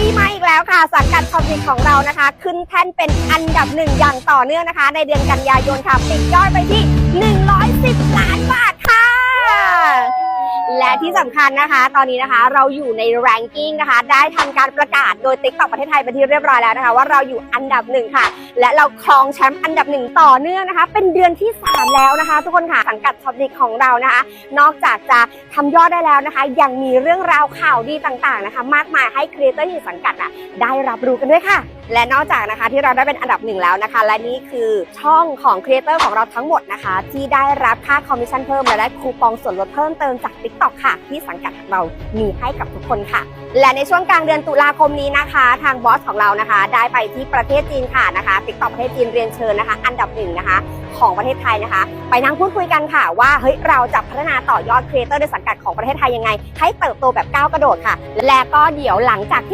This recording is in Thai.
ดีมาอีกแล้วค่ะ สังกัดคอมพิวของเรานะคะ ขึ้นแท่นเป็นอันดับหนึ่งอย่างต่อเนื่องนะคะ ในเดือนกันยายนค่ะปิดยอดไปที่ ที่สำคัญนะคะ ตอนนี้นะคะเราอยู่ใน ranking นะคะ ได้ทำการประกาศโดย TikTok ประเทศไทยเป็นที่เรียบร้อยแล้วนะคะ ว่าเราอยู่อันดับหนึ่งค่ะ และเราครองแชมป์อันดับหนึ่งต่อเนื่องนะคะ เป็นเดือนที่ 3 แล้วนะคะ ทุกคนค่ะสังกัดท็อปดิกของเรานะคะ นอกจากจะทำยอดได้แล้วนะคะ ยังมีเรื่องราวข่าวดีต่างๆนะคะ มากมายให้ครีเอเตอร์ที่สังกัดอะได้รับรู้กันด้วยค่ะและนอกจากนะคะที่เราได้เป็นอันดับหนึ่งแล้วนะคะ และนี่คือช่องของครีเอเตอร์ของเราทั้งหมดนะคะ ที่ได้รับค่าคอมมิชชั่นเพิ่มและได้คูปองส่วนลดเพิ่มเติมจาก TikTok ค่ะ ที่สังกัดเรามีให้กับทุกคนค่ะ และในช่วงกลางเดือนตุลาคมนี้นะคะ ทางบอสของเรานะคะ ได้ไปที่ประเทศจีนค่ะนะคะ TikTok ประเทศจีนเรียนเชิญนะคะ อันดับหนึ่งนะคะ ของประเทศไทยนะคะ ไปนั่งพูดคุยกันค่ะ ว่าเฮ้ยเราจะพัฒนาต่อยอดครีเอเตอร์ในสังกัดของประเทศไทยยังไง ให้เติบโตแบบก้าวกระโดดค่ะ และก็เดี๋ยวหลังจาก